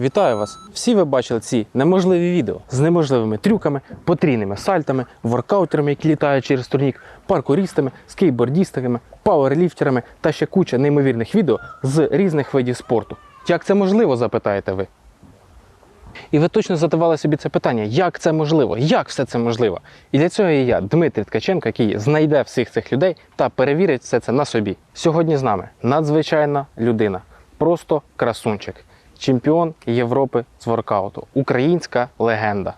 Вітаю вас! Всі ви бачили ці неможливі відео з неможливими трюками, потрійними сальтами, воркаутерами, які літають через турнік, паркурістами, скейтбордістами, пауерліфтерами та ще куча неймовірних відео з різних видів спорту. Як це можливо, запитаєте ви? І ви точно задавали собі це питання, як це можливо, як все це можливо? І для цього є я, Дмитрий Ткаченко, який знайде всіх цих людей та перевірить все це на собі. Сьогодні з нами надзвичайна людина, просто красунчик, чемпіон Європи з воркауту, українська легенда.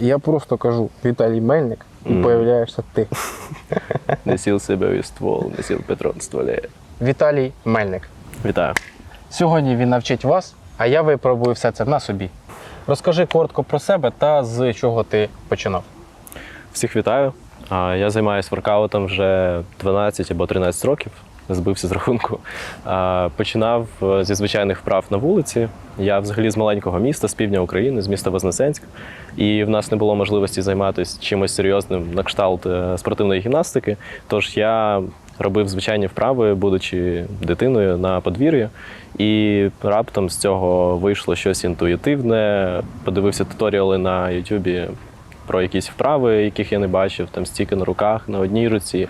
Я просто кажу Віталій Мельник, і Мгм. появляєшся ти. Носил себе у ствол, носил патрон в стволе. Віталій Мельник. Вітаю. Сьогодні він навчить вас, а я випробую все це на собі. Розкажи коротко про себе та з чого ти починав. Всіх вітаю. Я займаюся воркаутом вже 12 або 13 років. Збився з рахунку. Починав е, зі звичайних вправ на вулиці. Я взагалі з маленького міста, з півдня України, з міста Вознесенськ. І в нас не було можливості займатися чимось серйозним на кшталт е, спортивної гімнастики. Тож я робив звичайні вправи, будучи дитиною на подвір'ї. І раптом з цього вийшло щось інтуїтивне. Подивився туторіали на Ютубі про якісь вправи, яких я не бачив, там стільки на руках, на одній руці.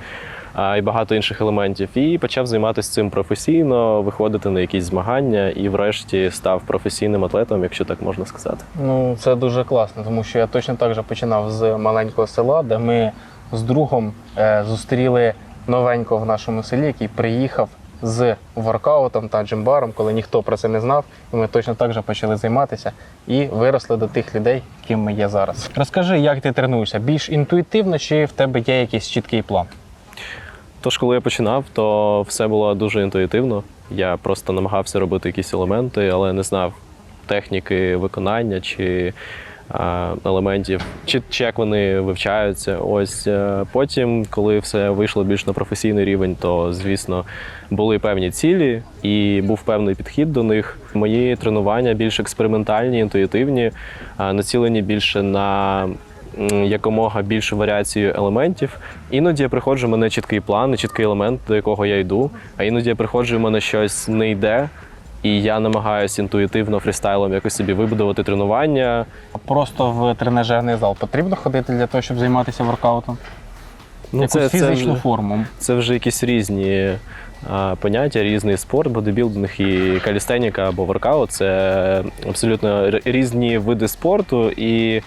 А, і багато інших елементів. І почав займатися цим професійно, виходити на якісь змагання, і врешті став професійним атлетом, якщо так можна сказати. Ну, це дуже класно, тому що я точно так же починав з маленького села, де ми з другом е, зустріли новенького в нашому селі, який приїхав з воркаутом та джимбаром, коли ніхто про це не знав. І ми точно так же почали займатися і виросли до тих людей, ким ми є зараз. Розкажи, як ти тренуєшся? Більш інтуїтивно, чи в тебе є якийсь чіткий план? Тож, коли я починав, то все було дуже інтуїтивно. Я просто намагався робити якісь елементи, але не знав техніки виконання чи а, елементів, чи, чи як вони вивчаються. Ось е, потім, коли все вийшло більш на професійний рівень, то звісно були певні цілі і був певний підхід до них. Мої тренування більш експериментальні, інтуїтивні, націлені більше на якомога більшу варіацію елементів. Іноді я приходжу, в мене чіткий план, чіткий елемент, до якого я йду. А іноді я приходжу, в мене щось не йде, і я намагаюся інтуїтивно фрістайлом якось собі вибудувати тренування. Просто в тренажерний зал потрібно ходити для того, щоб займатися воркаутом? Якусь фізичну вже, форму. це вже якісь різні поняття, різний спорт, бодибілдинг і калістеніка або воркаут це абсолютно різні види спорту. І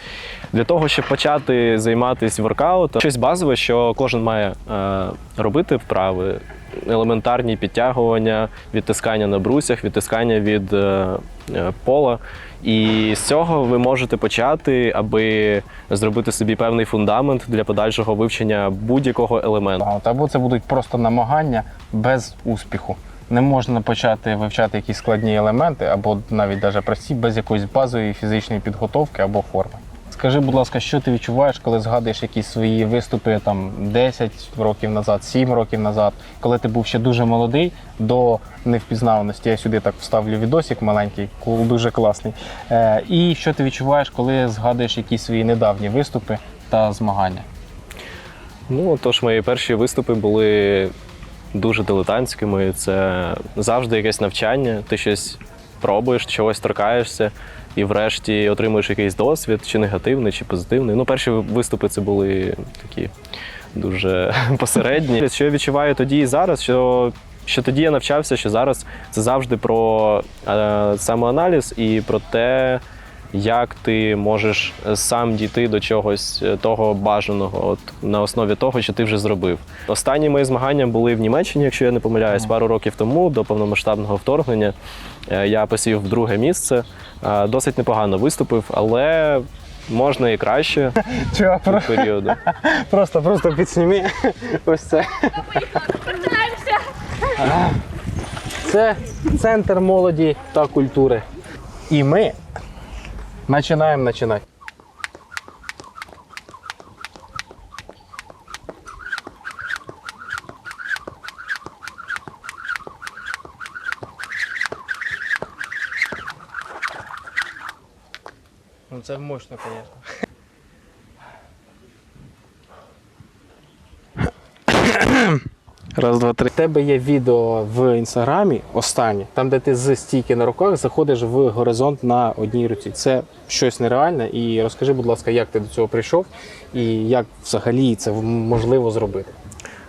для того, щоб почати займатися воркаутом, щось базове, що кожен має робити вправи. Елементарні підтягування, відтискання на брусях, відтискання від е, е, пола. І з цього ви можете почати, аби зробити собі певний фундамент для подальшого вивчення будь-якого елементу. Або це будуть просто намагання без успіху. Не можна почати вивчати якісь складні елементи, або навіть даже прості, без якоїсь базової фізичної підготовки або форми. Скажи, будь ласка, що ти відчуваєш, коли згадуєш якісь свої виступи там 10 років назад, 7 років назад, коли ти був ще дуже молодий до невпізнаваності. Я сюди так вставлю відосик маленький, дуже класний. Е, і що ти відчуваєш, коли згадуєш якісь свої недавні виступи та змагання? Ну, тож мої перші виступи були дуже дилетантськими. Це завжди якесь навчання, ти щось пробуєш, чогось торкаєшся, і врешті отримуєш якийсь досвід, чи негативний, чи позитивний. Ну, перші виступи це були такі дуже посередні. Що я відчуваю тоді і зараз, що. Що тоді я навчався, що зараз це завжди про е, самоаналіз і про те, як ти можеш сам дійти до чогось е, того бажаного, от на основі того, що ти вже зробив. Останні мої змагання були в Німеччині, якщо я не помиляюсь, пару років тому до повномасштабного вторгнення. Е, Я посів в друге місце, Е, досить непогано виступив, але можна і краще Чого, про- періоду. Просто, просто підсніми ось це. Це центр молоді та культури. І ми починаємо починати. Ну це мощно, звісно. Раз, два, три. У тебе є відео в інстаграмі останнє, там, де ти з стійки на руках заходиш в горизонт на одній руці. Це щось нереальне. І розкажи, будь ласка, як ти до цього прийшов і як взагалі це можливо зробити.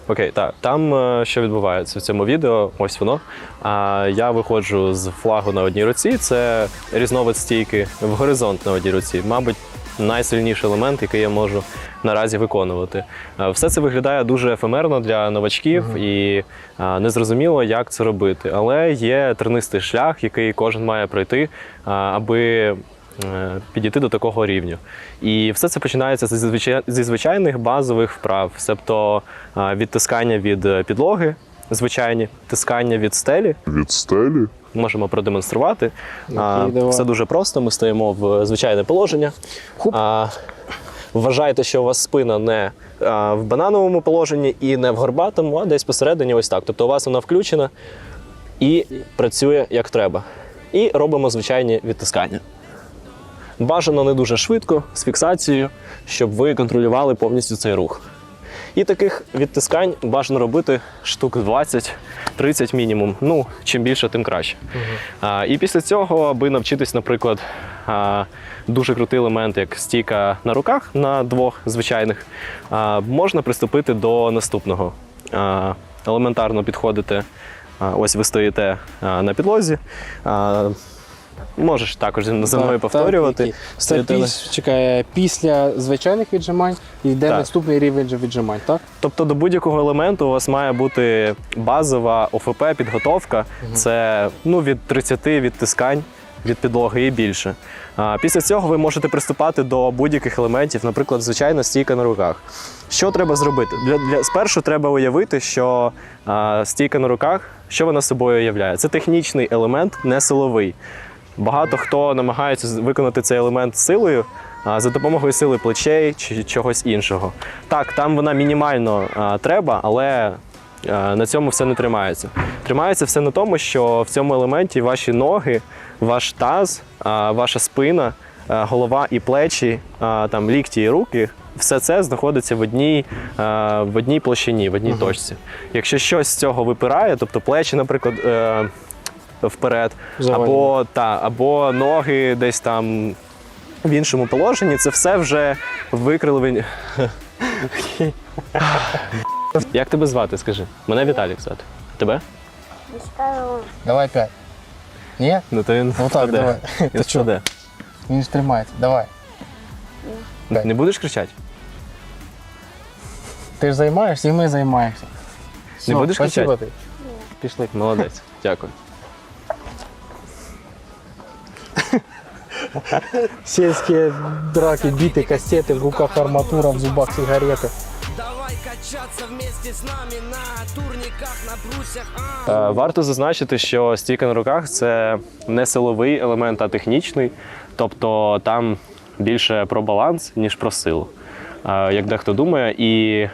Окей, так. Там е, що відбувається в цьому відео, ось воно. А я виходжу з флагу на одній руці. Це різновид стійки в горизонт на одній руці. Мабуть, найсильніший елемент, який я можу наразі виконувати. Е, Все це виглядає дуже ефемерно для новачків і е, незрозуміло, як це робити. Але є тернистий шлях, який кожен має пройти, е, аби підійти до такого рівню. І все це починається зі звичай- зі звичайних базових вправ, тобто е, відтискання від підлоги, звичайні, тискання від стелі. від стелі. Можемо продемонструвати. А, Все дуже просто. Ми стоїмо в звичайне положення. А, вважайте, що у вас спина не а, в банановому положенні і не в горбатому, а десь посередині, ось так. Тобто у вас вона включена і працює як треба. І робимо звичайні відтискання. Бажано не дуже швидко, з фіксацією, щоб ви контролювали повністю цей рух. І таких відтискань бажано робити штук 20-30 мінімум. Ну, чим більше, тим краще. А, і після цього, аби навчитись, наприклад, а, дуже крутий елемент, як стійка на руках на двох звичайних, а, можна приступити до наступного. А, елементарно підходите. а, Ось ви стоїте а, на підлозі. Можеш також за мною повторювати. Це піс, чекає, після звичайних віджимань і йде Так. наступний рівень віджимань, так? Тобто до будь-якого елементу у вас має бути базова ОФП підготовка. Це ну, від 30 відтискань від підлоги і більше. А, після цього ви можете приступати до будь-яких елементів, наприклад, звичайна стійка на руках. Що треба зробити? Для, для, спершу треба уявити, що а, стійка на руках, що вона собою уявляє? Це технічний елемент, не силовий. Багато хто намагається виконати цей елемент силою за допомогою сили плечей чи чогось іншого. Так, там вона мінімально треба, але на цьому все не тримається. Тримається все на тому, що в цьому елементі ваші ноги, ваш таз, ваша спина, голова і плечі, там лікті і руки. Все це знаходиться в одній, в одній площині, в одній точці. Якщо щось з цього випирає, тобто плечі, наприклад, е, вперед, Завалені. або, та, або ноги десь там в іншому положенні, це все вже викривлення. Як тебе звати, скажи? Мене Віталік звати. Тебе? Давай п'ять. Ні? Ну то він Ну так, давай. Він впаде. Він ж тримається. Давай. Дай. Не будеш кричати? Ти ж займаєшся і ми займаємося. Все, будеш кричати? Пішли. Молодець. Дякую. Сельские драки, биты, кастеты, в руках арматура, в зубах сигареты. Давай качаться вместе с нами на турниках, на брусьях. а. Е, Варто зазначити, що стійка на руках це не силовий елемент, а технічний. Тобто там більше про баланс, ніж про силу, е, як дехто думає. І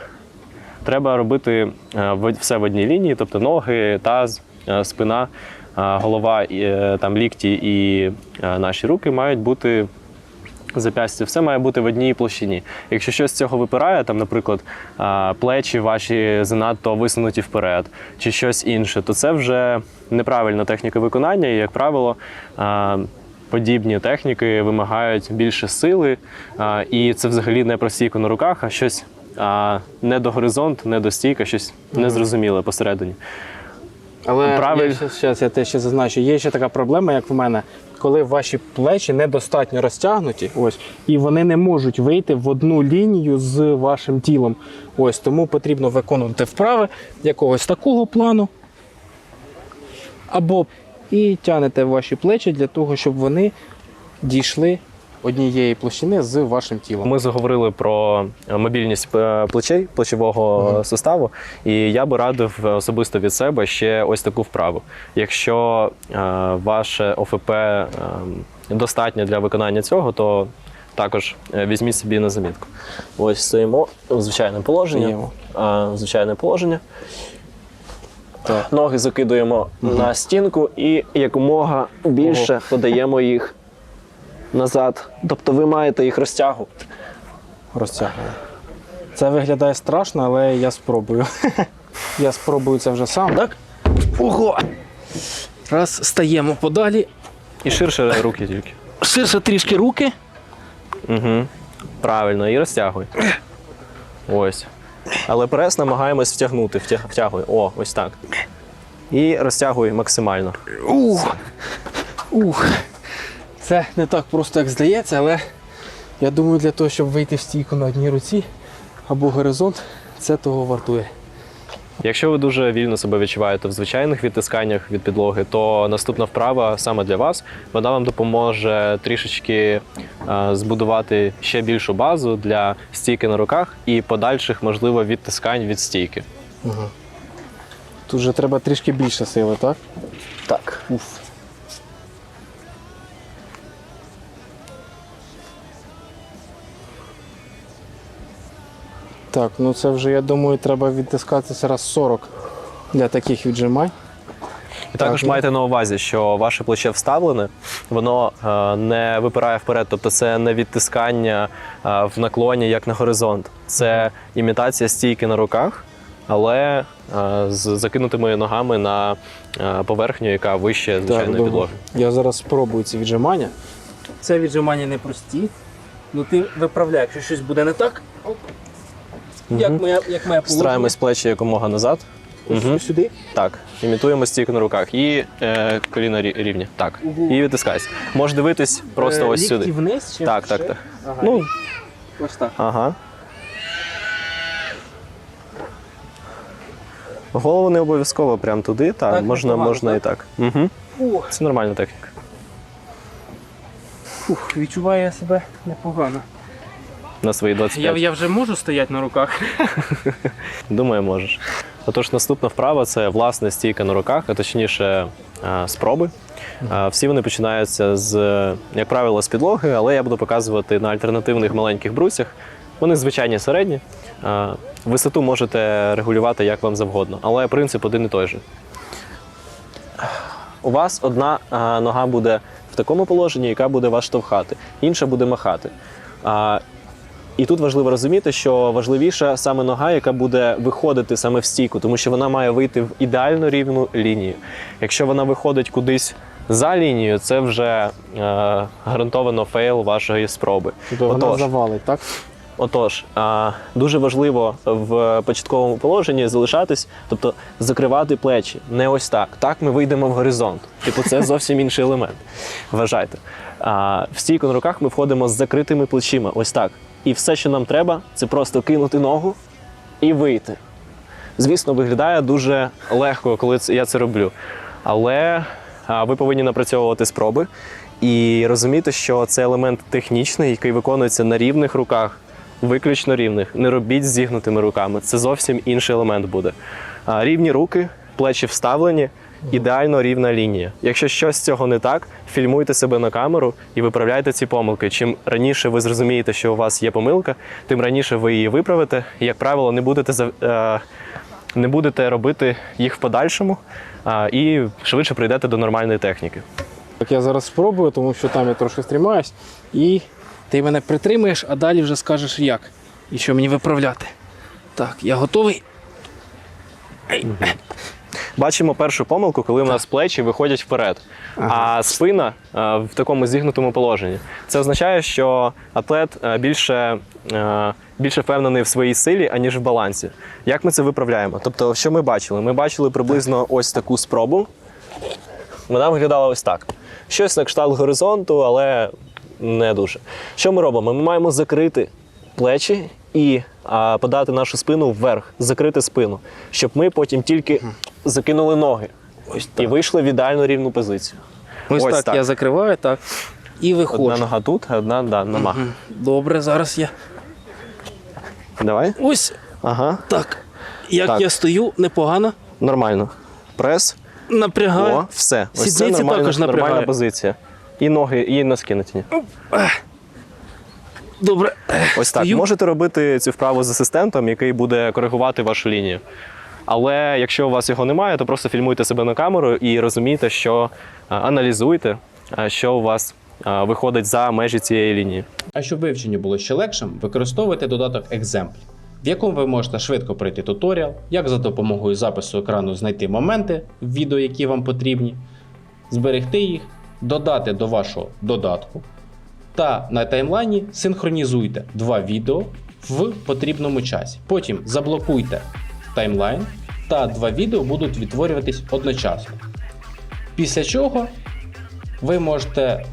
треба робити е, в- все в одній лінії, тобто ноги, таз, е, спина, е, голова, е, там лікті і е, наші руки мають бути запястя, все має бути в одній площині. Якщо щось з цього випирає, там, наприклад, плечі ваші занадто висунуті вперед, чи щось інше, то це вже неправильна техніка виконання, і, як правило, подібні техніки вимагають більше сили, і це взагалі не про стійку на руках, а щось не до горизонт, не до стійка, щось незрозуміле посередині. Але Правиль- я ще, щас я те ще зазначу, є ще така проблема, як в мене, коли ваші плечі недостатньо розтягнуті, ось, і вони не можуть вийти в одну лінію з вашим тілом. Ось тому потрібно виконувати вправи якогось такого плану. Або і тягнете ваші плечі для того, щоб вони дійшли однієї площини з вашим тілом. Ми заговорили про е, мобільність е, плечей, плечового суставу, і я би радив особисто від себе ще ось таку вправу. Якщо е, ваше ОФП е, достатньо для виконання цього, то також е, візьміть собі на замітку. Ось стоїмо в звичайне положення. Е, в звичайне положення. Ноги закидуємо на стінку і якомога більше подаємо їх назад. Тобто ви маєте їх розтягувати. Розтягуємо. Це виглядає страшно, але я спробую. я спробую це вже сам. Так? Ого! Раз, стаємо подалі. І ширше руки тільки. Ширше трішки руки. Угу. Правильно, і розтягуй. Ось. Але прес намагаємось втягнути. Втяг, втягуй. О, ось так. І розтягуй максимально. Ух. Ух. Це не так просто, як здається, але я думаю, для того, щоб вийти в стійку на одній руці або горизонт, це того вартує. Якщо ви дуже вільно себе відчуваєте в звичайних відтисканнях від підлоги, то наступна вправа саме для вас. Вона вам допоможе трішечки е, збудувати ще більшу базу для стійки на руках і подальших, можливо, відтискань від стійки. Тут же треба трішки більше сили, так? Так. Уф. Так, ну це вже, я думаю, треба відтискатися раз 40 для таких віджимань. І також Так, ну. майте на увазі, що ваше плече вставлене, воно е, не випирає вперед, тобто це не відтискання е, в наклоні як на горизонт. Це імітація стійки на руках, але е, з закинутими ногами на е, поверхню, яка вище звичайної підлоги. Я зараз спробую ці віджимання. Це віджимання непрості. Ну ти виправляй, якщо щось буде не так. оп. Як моя, як моя Стараємось плечі якомога назад. ось сюди. Так, імітуємо стійку на руках і е, коліна рівні. Так. Угу. І відтискайся. Можеш дивитись просто Е, ось сюди. вниз чи Так, ще? так, так. Ага. Ну, ось так. Ага. Голову не обов'язково прямо туди, та Так, можна, непогано, можна і так. Угу. О, Це нормальна техніка. фух, відчуваю я себе непогано. На свої 25. Я, я вже можу стояти на руках. Думаю, можеш. Отож, наступна вправа це власне стійка на руках, а точніше спроби. Всі вони починаються з, як правило, з підлоги, але я буду показувати на альтернативних маленьких брусях. Вони звичайні середні. Висоту можете регулювати як вам завгодно, але принцип один і той же. У вас одна нога буде в такому положенні, яка буде вас штовхати, інша буде махати. І тут важливо розуміти, що важливіша саме нога, яка буде виходити саме в стійку, тому що вона має вийти в ідеально рівну лінію. Якщо вона виходить кудись за лінією, це вже е, гарантовано фейл вашої спроби. Тобто вона завалить, так? Отож, а, дуже важливо в початковому положенні залишатись, тобто закривати плечі. Не ось так. Так ми вийдемо в горизонт. Типу, це зовсім інший елемент. Вважайте. А, в стійку на руках ми входимо з закритими плечима. Ось так. І все, що нам треба, це просто кинути ногу і вийти. Звісно, виглядає дуже легко, коли я це роблю. Але ви повинні напрацьовувати спроби і розуміти, що це елемент технічний, який виконується на рівних руках, виключно рівних. Не робіть з зігнутими руками. Це зовсім інший елемент буде. Рівні руки, плечі вставлені, ідеально рівна лінія. Якщо щось з цього не так, фільмуйте себе на камеру і виправляйте ці помилки. Чим раніше ви зрозумієте, що у вас є помилка, тим раніше ви її виправите. І, як правило, не будете е, не будете робити їх в подальшому і швидше прийдете до нормальної техніки. Так я зараз спробую, тому що там я трошки стрімаюсь. І ти мене притримаєш, а далі вже скажеш як. І що мені виправляти. Так, я готовий. Бачимо першу помилку, коли в нас плечі виходять вперед, а спина е, в такому зігнутому положенні. Це означає, що атлет е, більше, е, більше впевнений в своїй силі, аніж в балансі. Як ми це виправляємо? Тобто, що ми бачили? Ми бачили приблизно ось таку спробу. Вона виглядала ось так. Щось на кшталт горизонту, але не дуже. Що ми робимо? Ми маємо закрити плечі і а, подати нашу спину вверх, закрити спину, щоб ми потім тільки закинули ноги Ось і вийшли в ідеально рівну позицію. Ось, Ось так, так. я закриваю, так. І виходжу. Одна нога тут, одна да, на мах. Мгм. Добре, зараз я. Давай. Ось Ага. так. Як Так. я стою, непогано. Нормально. Прес. Напрягаю. О, все. Ось це Сідниці нормальна, також нормальна напрягаю. позиція. І ноги, і носки натяні. Добре. Ось так. Стою. Можете робити цю вправу з асистентом, який буде коригувати вашу лінію. Але якщо у вас його немає, то просто фільмуйте себе на камеру і розумійте, що аналізуйте, що у вас виходить за межі цієї лінії. А щоб вивчення було ще легшим, використовуйте додаток Exempl, в якому ви можете швидко пройти туторіал, як за допомогою запису екрану знайти моменти в відео, які вам потрібні, зберегти їх, додати до вашого додатку. Та на таймлайні синхронізуйте два відео в потрібному часі. Потім заблокуйте таймлайн, та два відео будуть відтворюватись одночасно. Після чого ви можете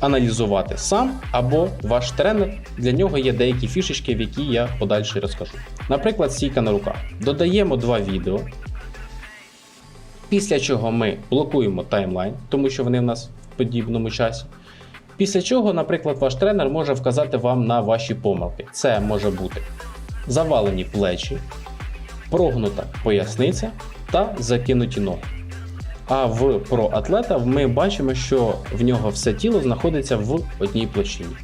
аналізувати сам або ваш тренер. Для нього є деякі фішечки, в які я подальше розкажу. Наприклад, стійка на руках. Додаємо два відео. Після чого ми блокуємо таймлайн, тому що вони в нас в подібному часі. Після чого, наприклад, ваш тренер може вказати вам на ваші помилки. Це може бути завалені плечі, прогнута поясниця та закинуті ноги. А в про атлета ми бачимо, що в нього все тіло знаходиться в одній площині.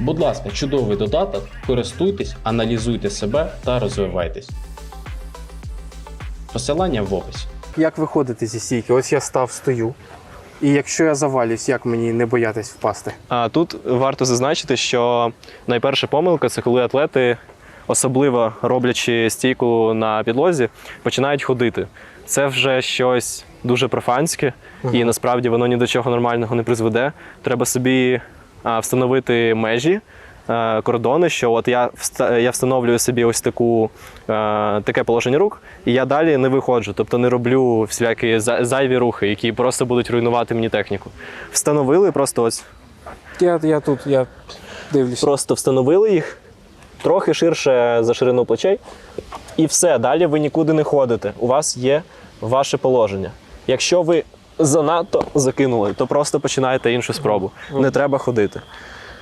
Будь ласка, чудовий додаток, користуйтесь, аналізуйте себе та розвивайтесь. Посилання в описі. Як виходити зі стійки? Ось я став, стою. І якщо я завалюсь, як мені не боятись впасти? А тут варто зазначити, що найперша помилка це коли атлети, особливо роблячи стійку на підлозі, починають ходити. Це вже щось дуже профанське, і насправді воно ні до чого нормального не призведе. Треба собі а, встановити межі. Кордони, що от я я встановлюю собі ось таку таке положення рук, і я далі не виходжу, тобто не роблю всілякі зайві рухи, які просто будуть руйнувати мені техніку. Встановили просто ось Я, я тут, я дивлюсь. Просто встановили їх трохи ширше за ширину плечей, і все. Далі ви нікуди не ходите. У вас є ваше положення. Якщо ви занадто закинули, то просто починаєте іншу спробу. Не треба ходити.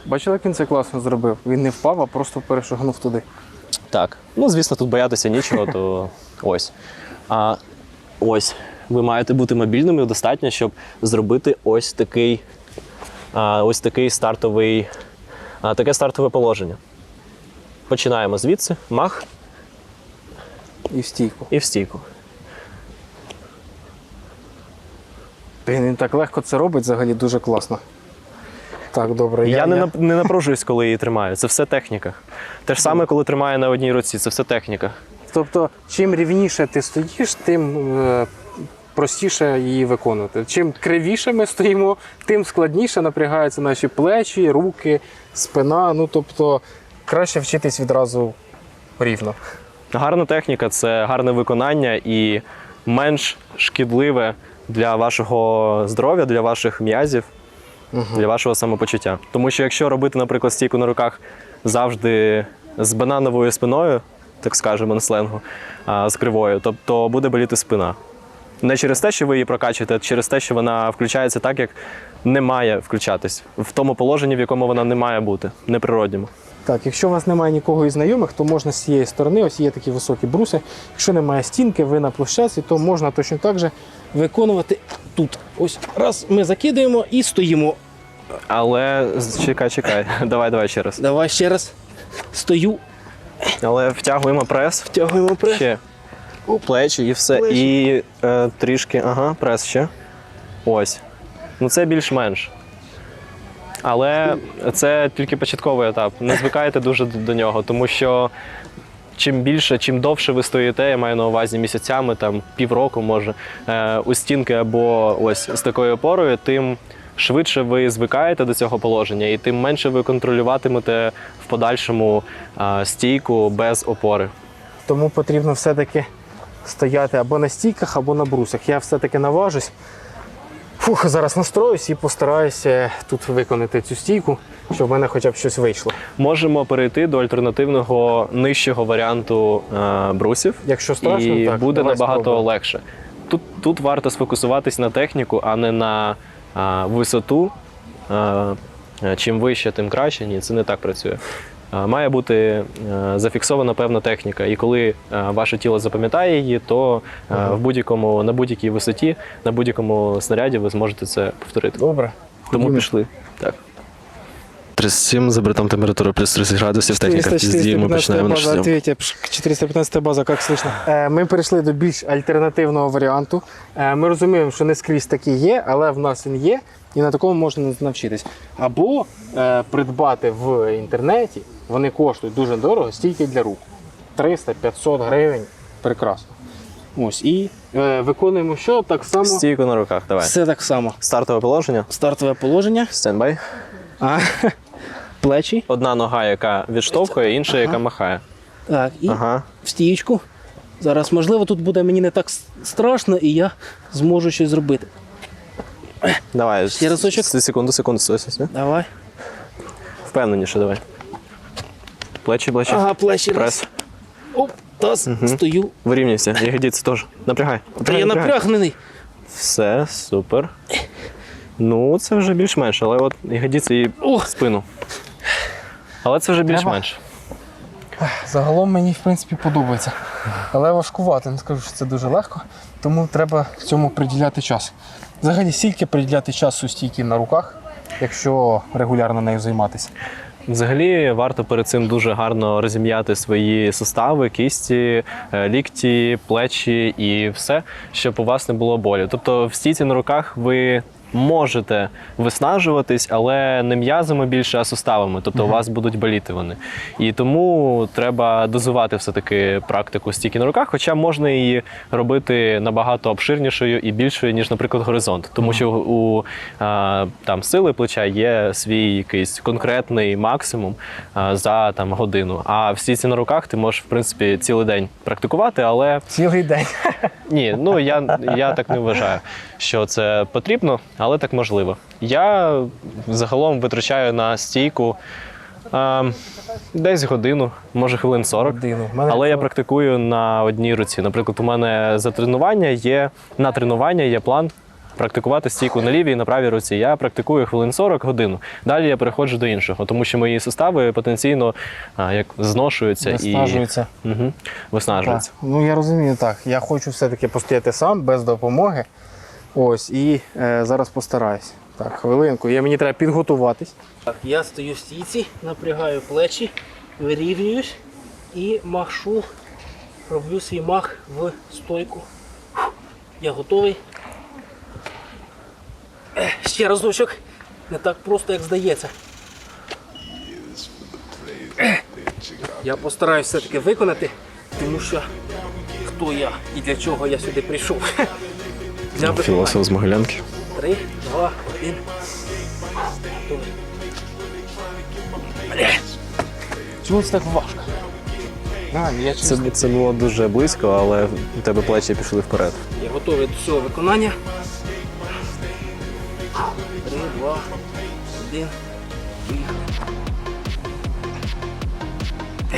Бачили, як він це класно зробив? Він не впав, а просто перешагнув туди. Так. Ну, звісно, тут боятися нічого, то ось. А ось ви маєте бути мобільними достатньо, щоб зробити ось такий, а, ось такий стартовий, а, таке стартове положення. Починаємо звідси, мах І в стійку. і в стійку. Блін, він так легко це робить, взагалі дуже класно. Так, добре. Я, не, нап- не напружуюсь, коли її тримаю. Це все техніка. Те ж саме, коли тримаю на одній руці, це все техніка. Тобто, чим рівніше ти стоїш, тим е, простіше її виконувати. Чим кривіше ми стоїмо, тим складніше напрягаються наші плечі, руки, спина. Ну тобто краще вчитись відразу рівно. Гарна техніка це гарне виконання і менш шкідливе для вашого здоров'я, для ваших м'язів, для вашого самопочуття. Тому що якщо робити, наприклад, стійку на руках завжди з банановою спиною, так скажемо на сленгу, а, з кривою, тобто буде боліти спина. Не через те, що ви її прокачуєте, а через те, що вона включається так, як не має включатись, в тому положенні, в якому вона не має бути, неприродньому. Так, якщо у вас немає нікого із знайомих, то можна з цієї сторони, ось є такі високі бруси. Якщо немає стінки, ви на площадці, то можна точно так же виконувати тут. Ось раз ми закидаємо і стоїмо. Але чекай, чекай, давай, давай ще раз. Давай ще раз. Стою, Але втягуємо прес. втягуємо прес. Ще. Плечі і все. Плечі. І е, трішки, ага, прес ще. Ось. Ну це більш-менш. Але це тільки початковий етап. Не звикайте дуже до нього, тому що чим більше, чим довше ви стоїте, я маю на увазі місяцями, там півроку, може, е, у стінки або ось з такою опорою, тим швидше ви звикаєте до цього положення, і тим менше ви контролюватимете в подальшому е, стійку без опори. Тому потрібно все-таки стояти або на стійках, або на брусах. Я все-таки наважусь. Фух, зараз настроюсь і постараюся тут виконати цю стійку, щоб в мене хоча б щось вийшло. Можемо перейти до альтернативного нижчого варіанту е, брусів, Якщо страшно, і так, буде набагато спробуємо. легше. Тут, тут варто сфокусуватись на техніку, а не на е, висоту е, е, чим вище, тим краще. Ні, це не так працює. Е, Має бути е, зафіксована певна техніка, і коли е, ваше тіло запам'ятає її, то в будь-якому на будь-якій висоті, на будь-якому снаряді ви зможете це повторити. Добре. Тому пішли. Так. 37 за братом температура плюс 30 градусів, техніка в пізді, ми починаємо наш зйом. 415 база, як слышно? Ми перейшли до більш альтернативного варіанту. Ми розуміємо, що не скрізь такий є, але в нас він є, і на такому можна навчитись. Або придбати в інтернеті, вони коштують дуже дорого, стільки для рук. 300-500 гривень. Прекрасно. Ось, і е, виконуємо що? Так само. Стійку на руках, давай. Все так само. Стартове положення. Стартове положення. Стендбай. А, плечі. Одна нога, яка відштовхує, інша, яка махає. Так, і Ага. в стієчку. Зараз, можливо, тут буде мені не так страшно, і я зможу щось зробити. Давай. Ще разочок. Секунду, секунду, стой. Давай. Впевненіше, давай. Плечі, плечі. Ага, плечі. раз. Прес. Оп, таз, стою. Вирівнюйся. Ягодиці теж. Напрягай. Та я напрягнений. Все, супер. Ну, це вже більш-менш, але от ягодиці і О! спину. Але це вже більш-менш. Загалом мені, в принципі, подобається. Але важкувато, не скажу, що це дуже легко, тому треба цьому приділяти час. Взагалі, скільки приділяти часу стійки на руках, якщо регулярно нею займатися. Взагалі варто перед цим дуже гарно розім'яти свої сустави, кісті, е, лікті, плечі і все, щоб у вас не було болю. Тобто в стійці на руках ви можете виснажуватись, але не м'язами більше, а суставами. Тобто у вас будуть боліти вони. І тому треба дозувати все-таки практику стійки на руках, хоча можна її робити набагато обширнішою і більшою, ніж, наприклад, горизонт. Тому що у а, там сили плеча є свій якийсь конкретний максимум а, за там годину. А в стійці на руках ти можеш, в принципі, цілий день практикувати, але Цілий день. ні, ну я, я так не вважаю, що це потрібно, але так можливо. Я загалом витрачаю на стійку а, десь годину, може хвилин 40. Годину. Мене Але я практикую на одній руці. Наприклад, у мене за тренування є на тренування є план. Практикувати стійку на лівій і на правій руці. Я практикую хвилин 40 годину. Далі я переходжу до іншого, тому що мої сустави потенційно а, як зношуються Виснажується. і угу, виснажуються. Так. Ну я розумію так. Я хочу все-таки постояти сам без допомоги. Ось, і е, зараз постараюсь. Так, хвилинку. Я, мені треба підготуватись. Так, я стою в стійці, напрягаю плечі, вирівнююсь і машу, роблю свій мах в стойку. Я готовий. Е, Ще разочок. Не так просто, як здається. Е, Я постараюсь все-таки виконати, тому що хто я і для чого я сюди прийшов. Виконання. з Могилянки. Три, два, один. Чому це так важко? А, я, Це, це було дуже близько, але у тебе плечі пішли вперед. я готовий до цього виконання. Три, два, один.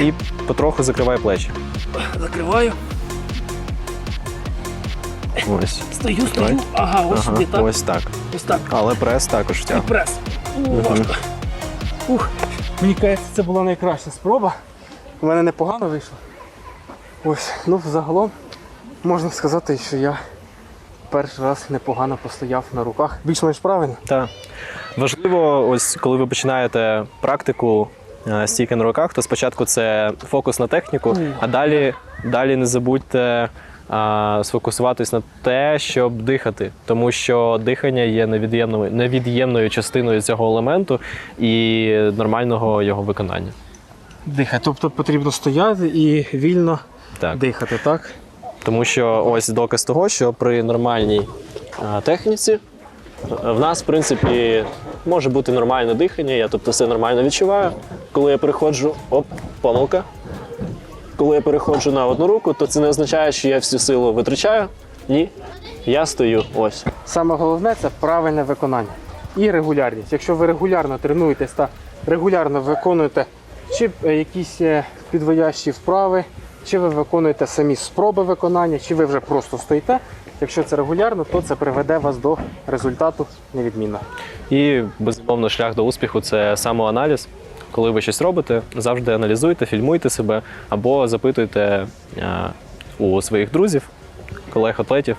І потроху закривай плечі. Закриваю. Ось. Стою, стою. Ага, ось Ага, сюди, так. ось так. Ось так. Але прес також І втягнув. прес. У, важко. Ух. Мені кажеться, це була найкраща спроба. У мене непогано вийшло. Ось, ну загалом можна сказати, що я перший раз непогано постояв на руках. Більш-менш правильно. Так. Важливо, ось коли ви починаєте практику е, стійки на руках, то спочатку це фокус на техніку, а далі, далі не забудьте сфокусуватись на те, щоб дихати, тому що дихання є невід'ємною, невід'ємною частиною цього елементу і нормального його виконання. Дихати. Тобто потрібно стояти і вільно Так. дихати, так? Тому що ось доказ того, що при нормальній а, техніці в нас, в принципі, може бути нормальне дихання. Я тобто все нормально відчуваю. Коли я переходжу, оп, помилка. Коли я переходжу на одну руку, то це не означає, що я всю силу витрачаю. Ні. Я стою ось. Саме головне це правильне виконання і регулярність. Якщо ви регулярно тренуєтесь та регулярно виконуєте чи е, якісь е, підводящі вправи, чи ви виконуєте самі спроби виконання, чи ви вже просто стоїте. Якщо це регулярно, то це приведе вас до результату невідмінно. І безумовно шлях до успіху це самоаналіз. Коли ви щось робите, завжди аналізуйте, фільмуйте себе або запитуйте е, у своїх друзів, колег-атлетів,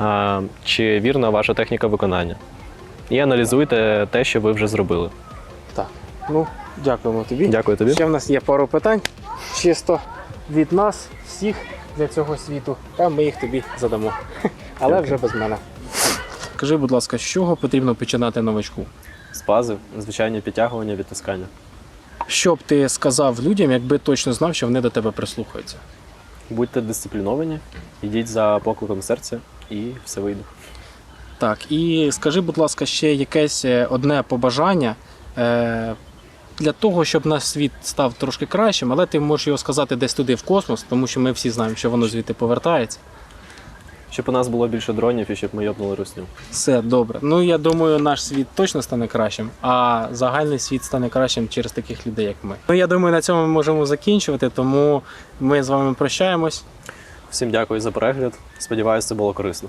е, чи вірна ваша техніка виконання. І аналізуйте те, що ви вже зробили. Так. Ну, дякуємо тобі. Дякую тобі. Ще в нас є пару питань. Чисто від нас, всіх для цього світу. Та ми їх тобі задамо. Але вже без мене. Скажи, будь ласка, з чого потрібно починати новачку? З пази, звичайні підтягування, відтискання. Що б ти сказав людям, якби точно знав, що вони до тебе прислухаються? Будьте дисципліновані, йдіть за покликом серця і все вийде. Так, і скажи, будь ласка, ще якесь е, одне побажання е, для того, щоб наш світ став трошки кращим, але ти можеш його сказати десь туди, в космос, тому що ми всі знаємо, що воно звідти повертається. Щоб у нас було більше дронів і щоб ми йобнули русню. Все добре. Ну я думаю, наш світ точно стане кращим, а загальний світ стане кращим через таких людей, як ми. Ну я думаю, на цьому ми можемо закінчувати, тому ми з вами прощаємось. Всім дякую за перегляд. Сподіваюся, це було корисно.